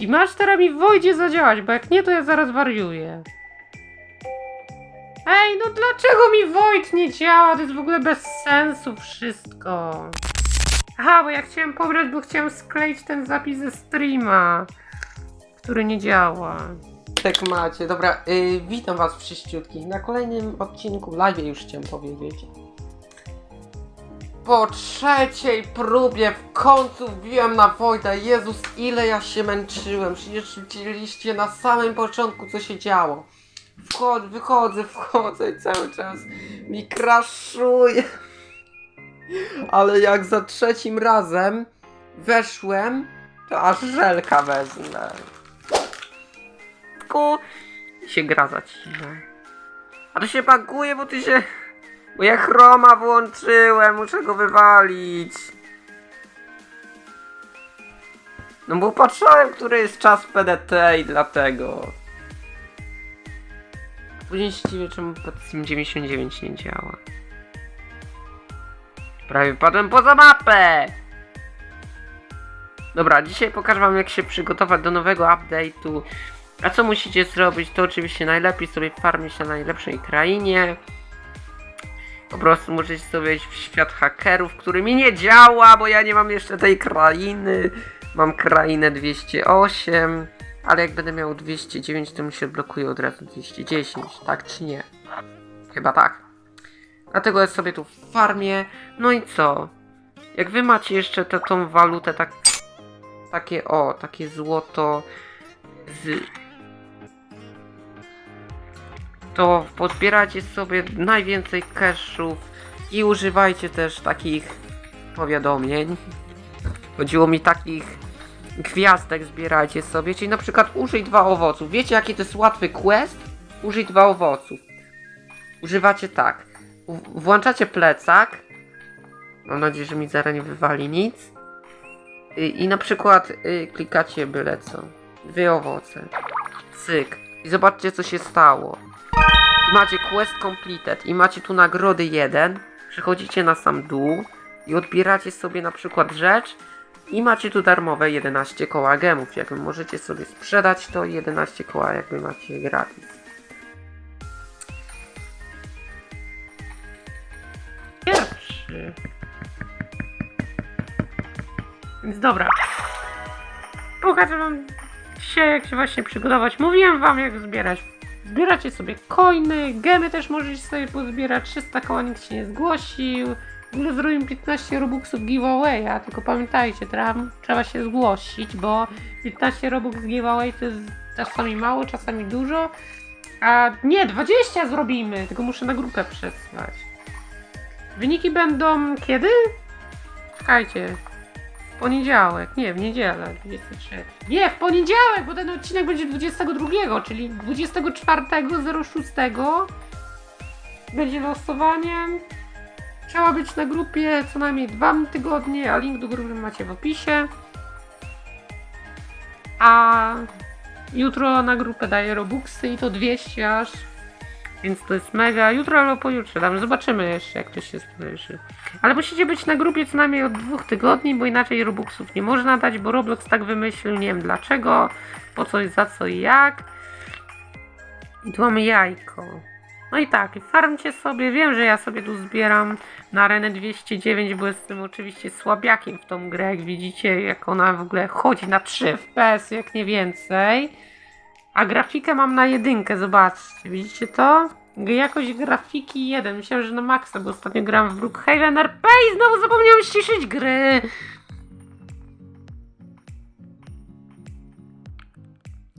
I masz teraz mi Wojdzie zadziałać, bo jak nie, to ja zaraz wariuję. Ej, no dlaczego mi Wojt nie działa? To jest w ogóle bez sensu wszystko. Aha, bo ja chciałem pobrać, bo chciałem skleić ten zapis ze streama, który nie działa. Tak macie, dobra, y, witam was wszyściutkich na kolejnym odcinku live już chciałem powiedzieć. Po trzeciej próbie w końcu wbiłem na Wojda. Jezus, ile ja się męczyłem. Przecież widzieliście na samym początku, co się działo. Wchodzę, wychodzę, wchodzę i cały czas mi kraszuje. Ale jak za trzecim razem weszłem, to aż żelka wezmę. Tylko się gra zacina. A to się baguje, bo ty się... Bo ja chroma włączyłem, muszę go wywalić. No bo patrzałem, który jest czas PDT i dlatego. Później się dziwię, czemu Sim 99 nie działa. Prawie padłem poza mapę! Dobra, dzisiaj pokażę wam jak się przygotować do nowego update'u. A co musicie zrobić? To oczywiście najlepiej sobie farmić na najlepszej krainie. Po prostu możecie sobie wejść w świat hakerów, który mi nie działa, bo ja nie mam jeszcze tej krainy. Mam krainę 208, ale jak będę miał 209, to mi się blokuje od razu 210, tak czy nie? Chyba tak. Dlatego jest sobie tu w farmie. No i co? Jak wy macie jeszcze tę tą walutę, tak, takie o, takie złoto z to pozbieracie sobie najwięcej cashów i używajcie też takich powiadomień. Chodziło mi takich gwiazdek zbierajcie sobie, czyli na przykład użyj dwa owoców. Wiecie jaki to jest łatwy quest? Użyj dwa owoców. Używacie tak. W- włączacie plecak. Mam nadzieję, że mi zaraz nie wywali nic. I, i na przykład y, klikacie byle co. Dwie owoce. Cyk. I zobaczcie co się stało. I macie quest completed i macie tu nagrody 1. Przechodzicie na sam dół i odbieracie sobie na przykład rzecz i macie tu darmowe 11 koła gemów. Jakby możecie sobie sprzedać to 11 koła jakby macie gratis. Pierwszy. Więc dobra. Pokażę wam dzisiaj, jak się właśnie przygotować. Mówiłem wam, jak zbierać. Zbieracie sobie coiny, gemy też możecie sobie pozbierać. 300 koła nikt się nie zgłosił. W ogóle zrobimy 15 robuxów giveawaya, tylko pamiętajcie, trzeba, się zgłosić, bo 15 robux giveaway to jest czasami mało, czasami dużo. A nie, 20 zrobimy, tylko muszę na grupę przesłać. Wyniki będą kiedy? Czekajcie. Poniedziałek, nie, w niedzielę, 23. Nie, w poniedziałek, bo ten odcinek będzie 22, czyli 24.06 będzie losowanie. Trzeba być na grupie co najmniej dwa tygodnie, a link do grupy macie w opisie. A jutro na grupę daję Robuxy i to 200 aż. Więc to jest mega. Jutro albo pojutrze, tam zobaczymy jeszcze jak to się spojrzy. Ale musicie być na grupie co najmniej od dwóch tygodni, bo inaczej Robuxów nie można dać, bo Roblox tak wymyślił, nie wiem dlaczego, po co, za co i jak. I tu mamy jajko. No i tak, i farmcie sobie, wiem, że ja sobie tu zbieram na arenę 209, bo jestem oczywiście słabiakiem w tą grę, jak widzicie, jak ona w ogóle chodzi na 3 FPS, jak nie więcej. A grafikę mam na jedynkę, zobaczcie, widzicie to? Jakość grafiki 1, myślałem, że na maksa, bo ostatnio grałem w Brookhaven RP i znowu zapomniałem ściszyć gry.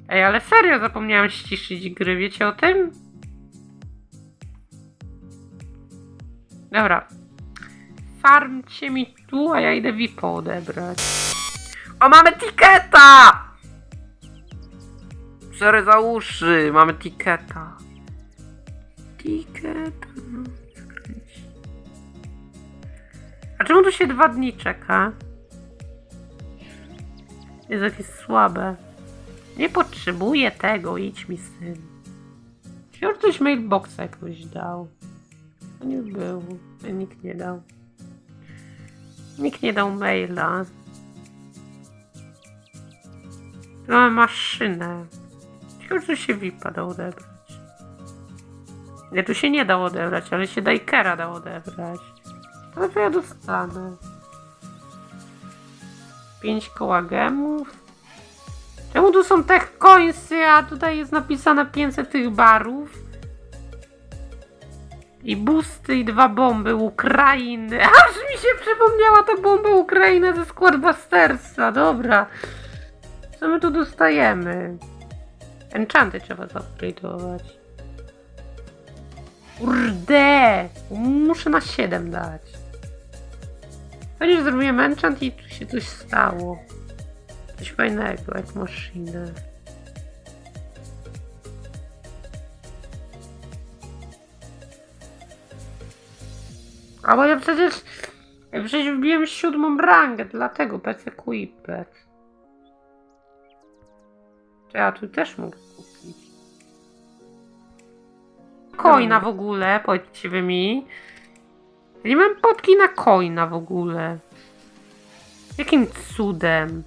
Ej, ale serio zapomniałem ściszyć gry, wiecie o tym? Dobra. Farmcie mi tu, a ja idę VIP odebrać. O, mamy tiketa! Sorry za uszy, mamy tiketa. Tiketa. no. A czemu tu się dwa dni czeka? Jest jakieś słabe. Nie potrzebuję tego, idź mi syn. Wciąż ktoś mailboxa jakoś dał. Nie był. Nikt nie dał. Nikt nie dał maila. Mamy maszynę. Ciekawe, czy się VIPa da odebrać. Nie, tu się nie da odebrać, ale się Dajkera da odebrać. Ale to ja dostanę. 5 koła gemów. Czemu tu są tech coinsy, a tutaj jest napisane 500 tych barów? I busty i dwa bomby Ukrainy. Aż mi się przypomniała ta bomba Ukrainy ze Squadbustersa. Dobra. Co my tu dostajemy? Enchanty trzeba zupgrade'ować. Kurde! Muszę na 7 dać. Że zrobiłem enchant i tu się coś stało. Coś fajnego, jak maszynę. A bo ja przecież... Ja przecież wbiłem siódmą rangę, dlatego PC Quipet. Czy ja tu też mogę kupić? Coina w ogóle, powiedzcie mi. Nie mam potki na coina w ogóle. Jakim cudem?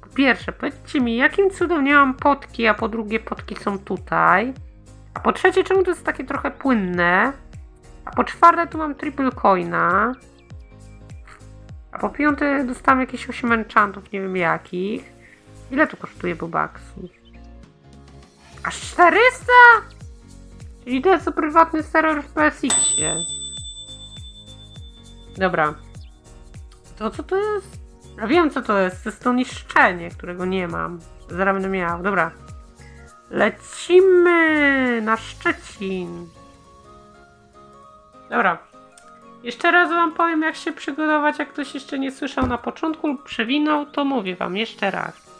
Po pierwsze, powiedzcie mi, jakim cudem nie mam potki, a po drugie potki są tutaj. A po trzecie, czemu to jest takie trochę płynne? A po czwarte, tu mam triple coina. A po piąte, dostałem jakieś 8 enchantów, nie wiem jakich. Ile to kosztuje bobaksów? Aż 400? Czyli to jest prywatny serwer w PSX-ie. Dobra. To co to jest? Ja wiem co to jest. To jest to niszczenie, którego nie mam. Zaraz będę miał. Dobra. Lecimy na Szczecin. Dobra. Jeszcze raz wam powiem, jak się przygotować, jak ktoś jeszcze nie słyszał na początku lub przewinął, to mówię wam jeszcze raz.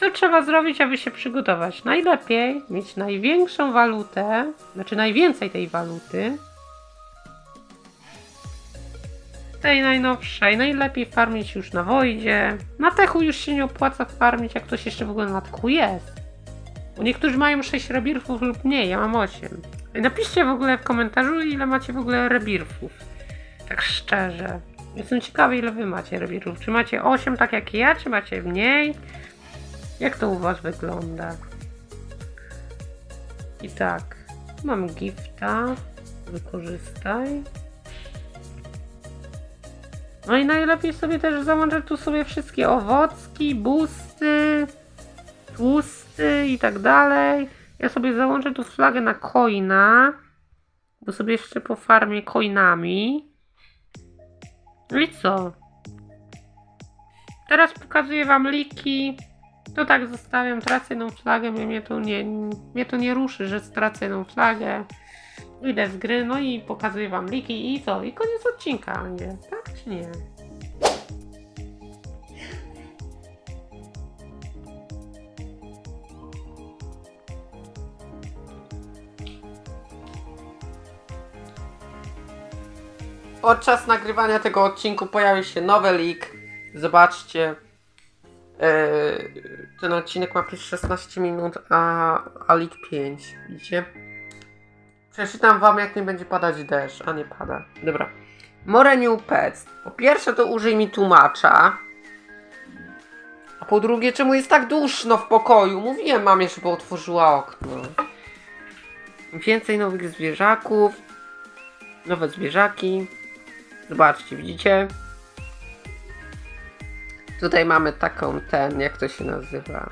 Co trzeba zrobić, aby się przygotować? Najlepiej mieć największą walutę, znaczy najwięcej tej waluty. Tej najnowszej. Najlepiej farmić już na Wojdzie. Na Techu już się nie opłaca farmić, jak ktoś jeszcze w ogóle na Techu jest. Bo niektórzy mają 6 rebirfów lub nie, ja mam 8. Napiszcie w ogóle w komentarzu, ile macie w ogóle rebirfów. Tak szczerze. Jestem ciekawy, ile wy macie rebirfów. Czy macie 8 tak jak ja, czy macie mniej? Jak to u was wygląda? I tak, mam gifta. Wykorzystaj. No i najlepiej sobie też załączę tu sobie wszystkie owocki, busty, tłusty i tak dalej. Ja sobie załączę tu flagę na coina, bo sobie jeszcze po farmie coinami. No i co? Teraz pokazuję wam liki. To tak zostawiam, tracę jedną flagę, mnie to nie, mnie to nie ruszy, że stracę jedną flagę. Idę z gry, no i pokazuję wam liki i co? I koniec odcinka, nie? Tak czy nie? Podczas nagrywania tego odcinku pojawił się nowy leak. Zobaczcie. Eee, ten odcinek ma plus 16 minut, a, a leak 5. Widzicie? Przeczytam wam jak nie będzie padać deszcz, a nie pada. Dobra. More new pets. Po pierwsze to użyj mi tłumacza. A po drugie, czemu jest tak duszno w pokoju? Mówiłem mamie, żeby otworzyła okno. Więcej nowych zwierzaków. Nowe zwierzaki. Zobaczcie, widzicie? Tutaj mamy taką ten, jak to się nazywa?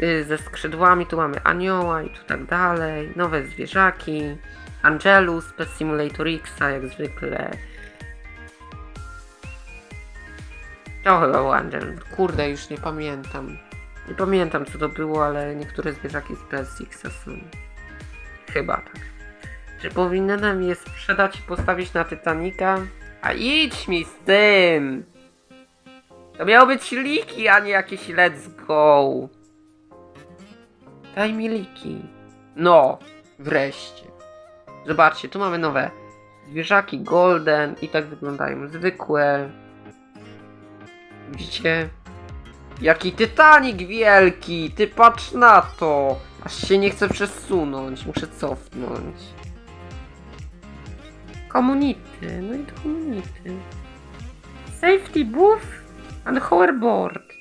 Yy, ze skrzydłami, tu mamy anioła i tu tak dalej. Nowe zwierzaki. Angelus, Pet Simulator X, jak zwykle. To chyba był Angel. Kurde, już nie pamiętam. Nie pamiętam co to było, ale niektóre zwierzaki z PSX są. Chyba tak. Czy powinienem je sprzedać i postawić na Titanica? A idź mi z tym! To miało być liki, a nie jakieś let's go. Daj mi liki. No, wreszcie. Zobaczcie, tu mamy nowe zwierzaki golden i tak wyglądają zwykłe. Widzicie? Jaki Titanic wielki! Ty patrz na to! Aż się nie chcę przesunąć, muszę cofnąć. Community, no i to community. Safety booth and hoverboard.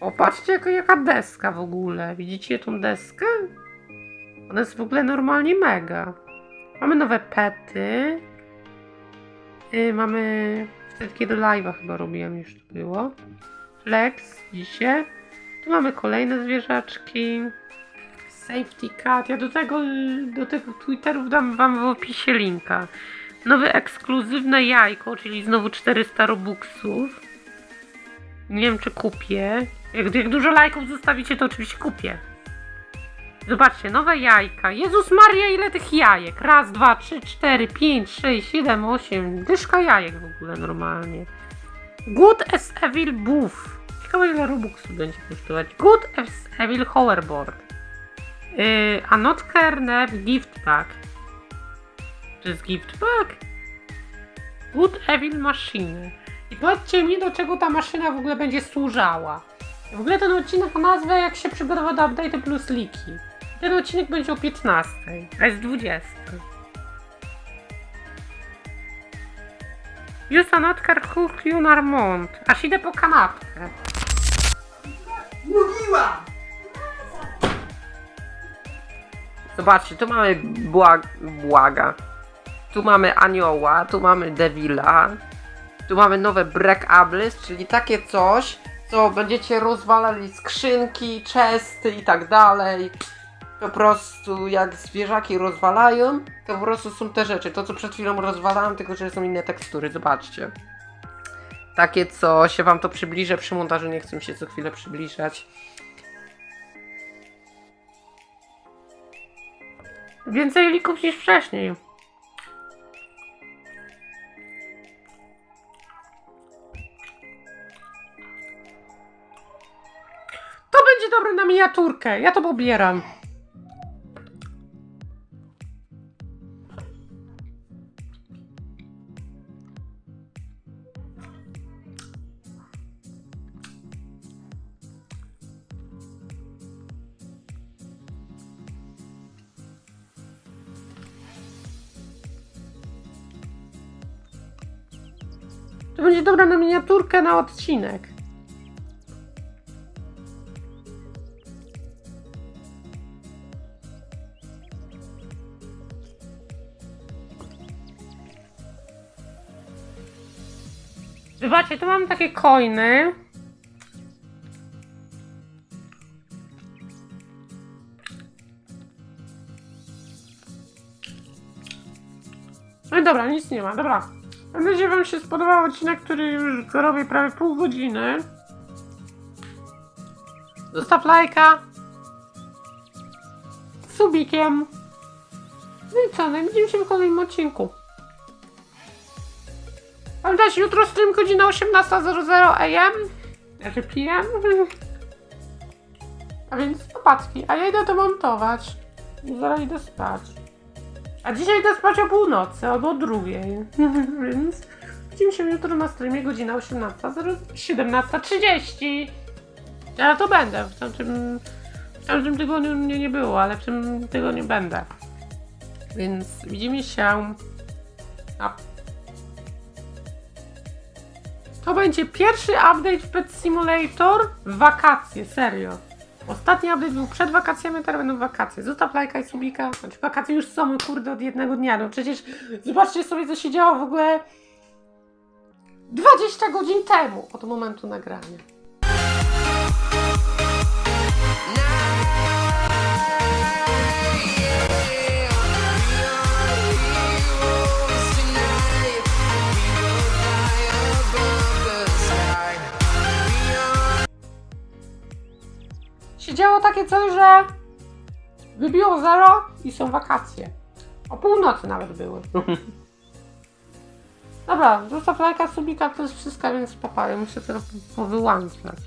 O, patrzcie jaka, jaka deska w ogóle. Widzicie tą deskę? Ona jest w ogóle normalnie mega. Mamy nowe pety. Yy, mamy... Wtedy kiedy live'a chyba robiłem, już to było. Flex, widzicie? Tu mamy kolejne zwierzaczki. Safety cat. Ja do tego, do tego Twitterów dam wam w opisie linka. Nowe ekskluzywne jajko, czyli znowu 400 robuxów. Nie wiem, czy kupię. Jak, jak dużo lajków zostawicie, to oczywiście kupię. Zobaczcie, nowe jajka. Jezus Maria, ile tych jajek? Raz, dwa, trzy, cztery, pięć, sześć, siedem, osiem. Dyszka jajek w ogóle normalnie. Good as Evil Buff. Ciekawe ile Robuxu będzie kosztować. Good as Evil Hoverboard. Yy, a not Kernel Gift Pack. To jest gift pack? Good Evil Machine. Powiedzcie mi, do czego ta maszyna w ogóle będzie służała. W ogóle ten odcinek ma nazwę jak się przygotowa do update plus leaki. Ten odcinek będzie o 15, a jest 20. Use not hook you Narmont. Aż idę po kanapkę. Mówiłam! Zobaczcie, tu mamy błag błaga. Tu mamy anioła, tu mamy devila. Tu mamy nowe breakables, czyli takie coś, co będziecie rozwalali skrzynki, chesty i tak dalej. Po prostu jak zwierzaki rozwalają, to po prostu są te rzeczy. To co przed chwilą rozwalałem, tylko że są inne tekstury, zobaczcie. Takie coś, ja wam to przybliżę przy montażu, nie chcę się co chwilę przybliżać. Więcej lików niż wcześniej. Miniaturkę. Ja to pobieram. To będzie dobre na miniaturkę na odcinek. Zobaczcie, tu mam takie coiny. No dobra, nic nie ma, dobra. Mam nadzieję, Wam się spodobał odcinek, który już robię prawie pół godziny. Zostaw lajka. Subikiem. No i co, no i widzimy się w kolejnym odcinku. Pamiętajcie, jutro stream godzina 18.00 am. Znaczy PM. A więc popatrzki, a ja idę to montować. I zaraz idę spać. A dzisiaj idę spać o północy albo o drugiej. Więc widzimy się jutro na streamie godzina 18.00 17.30. Ja to będę. W tamtym, w tamtym tygodniu mnie nie było, ale w tym tygodniu będę. Więc widzimy się. To będzie pierwszy update w Pet Simulator w wakacje, serio. Ostatni update był przed wakacjami, teraz będą wakacje. Zostaw lajka i subika. Znaczy wakacje już są, kurde, od jednego dnia. No przecież zobaczcie sobie, co się działo w ogóle 20 godzin temu od momentu nagrania. Takie coś, że wybiło zero i są wakacje. O północy nawet były. Dobra, zostaw lajka, subika, to jest wszystko, więc papa, ja muszę teraz powyłączać.